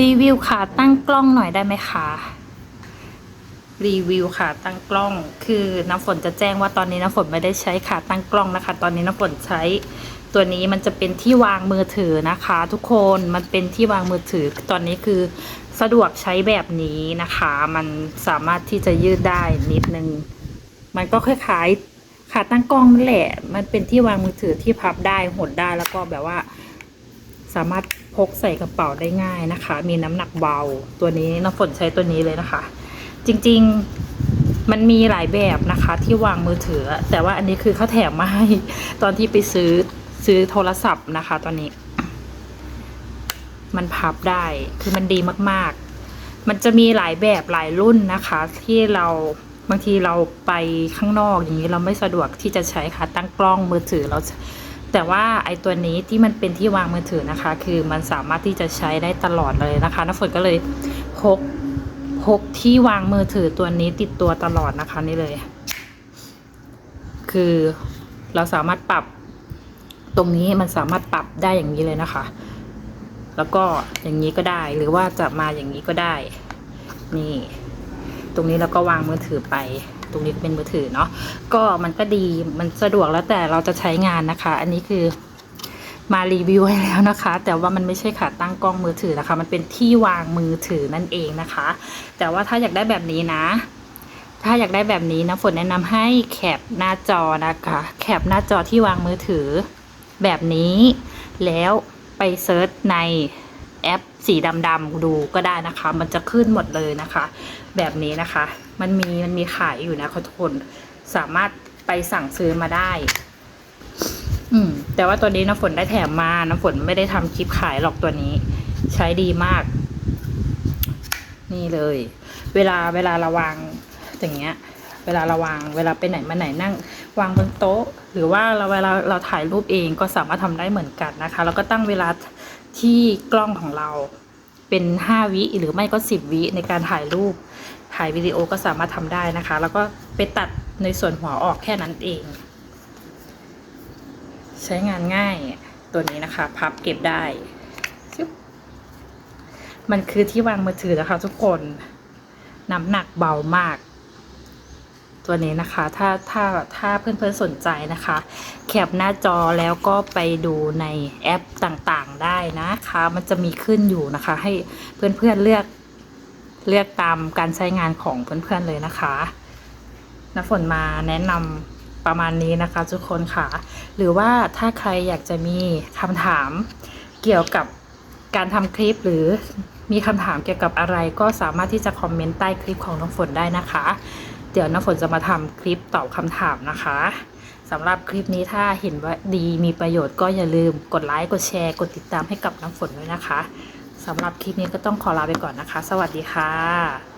รีวิวขาตั้งกล้องหน่อยได้ไหมคะ รีวิวขาตั้งกล้อง คือน้ำฝนจะแจ้งว่าตอนนี้น้ำฝนไม่ได้ใช้ขาตั้งกล้องนะคะ ตอนนี้น้ำฝนใช้ตัวนี้มันจะเป็นที่วางมือถือนะคะ ทุกคนมันเป็นที่วางมือถือ ตอนนี้คือสะดวกใช้แบบนี้นะคะ มันสามารถที่จะยืดได้นิดนึง มันก็คล้ายๆขาตั้งกล้องนั่นแหละ มันเป็นที่วางมือถือที่พับได้หดได้แล้วก็แบบว่า สามารถพกใส่กระเป๋าได้ง่ายนะคะ มีน้ำหนักเบาตัวนี้น้ำฝนใช้ตัวนี้เลยนะคะ จริงๆมันมีหลายแบบนะคะที่วางมือถือ แต่ว่าอันนี้คือเขาแถมมาให้ตอนที่ไปซื้อซื้อโทรศัพท์นะคะตอนนี้ มันพับได้คือมันดีมากๆ มันจะมีหลายแบบหลายรุ่นนะคะ ที่เราบางทีเราไปข้างนอกอย่างนี้เราไม่สะดวกที่จะใช้ค่ะตั้งกล้องมือถือเรา แต่ว่าไอ้ตัวนี้ที่มันเป็นที่วางมือถือนะคะ คือมันสามารถที่จะใช้ได้ตลอดเลยนะคะน้ำฝนก็เลยพกพกที่วางมือถือตัวนี้ติดตัวตลอดนะคะนี่เลย คือเราสามารถปรับตรงนี้มันสามารถปรับได้อย่างนี้เลยนะคะ แล้วก็อย่างนี้ก็ได้หรือว่าจะมาอย่างนี้ก็ได้ นี่ ตรงนี้เราก็วางมือถือไป รงนี้เป็นมือถือเนาะก็มันก็ดีมันสะดวกแล้วแต่เราจะใช้งานนะคะ อันนี้คือมารีวิวให้แล้วนะคะ แต่ว่ามันไม่ใช่ขาตั้งกล้องมือถือนะคะ มันเป็นที่วางมือถือนั่นเองนะคะ แต่ว่าถ้าอยากได้แบบนี้นะ ถ้าอยากได้แบบนี้นะฝนแนะนำให้แคปหน้าจอนะคะ แคปหน้าจอที่วางมือถือแบบนี้ แล้วไปเซิร์ชใน แอปสีดำๆดูก็ได้นะคะ มันจะขึ้นหมดเลยนะคะ แบบนี้นะคะ มันมีมันมีขายอยู่นะคะทุกคนสามารถไปสั่งซื้อมาได้ อืม แต่ว่าตัวนี้น้ำฝนได้แถมมาน้ำฝนไม่ได้ทำคลิปขายหรอกตัวนี้ ใช้ดีมาก นี่เลย เวลาเวลาราวางอย่างเงี้ย เวลาราวางเวลาไปไหนมาไหนนั่ง วางบนโต๊ะ หรือว่าเราเวลาเราถ่ายรูปเองก็สามารถทำได้เหมือนกันนะคะ แล้วก็ตั้งเวลา ที่กล้องของเราเป็นห้าวิหรือไม่ก็สิบวิในการถ่ายรูปถ่ายวิดีโอก็สามารถทำได้นะคะ แล้วก็ไปตัดในส่วนหัวออกแค่นั้นเอง ใช้งานง่ายตัวนี้นะคะ พับเก็บได้มันคือที่วางมือถือนะคะทุกคน น้ำหนักเบามาก ตัวนี้นะคะ ถ้าถ้าถ้าเพื่อนๆสนใจนะคะ แคปหน้าจอแล้วก็ไปดูในแอปต่างๆได้นะคะ มันจะมีขึ้นอยู่นะคะ ให้เพื่อนๆเลือกเลือกตามการใช้งานของเพื่อนๆเลยนะคะน้ำฝนมาแนะนำประมาณนี้นะคะทุกคนค่ะ หรือว่าถ้าใครอยากจะมีคำถามเกี่ยวกับการทำคลิปหรือมีคำถามเกี่ยวกับอะไรก็สามารถที่จะคอมเมนต์ใต้คลิปของน้ำฝนได้นะคะ เดี๋ยวน้ำฝนจะมาทำคลิปตอบคำถามนะคะสำหรับคลิปนี้ถ้าเห็นว่าดีมีประโยชน์ก็อย่าลืมกดไลค์กดแชร์ กดติดตามให้กับน้ำฝนด้วยนะคะสำหรับคลิปนี้ก็ต้องขอลาไปก่อนนะคะ สวัสดีค่ะ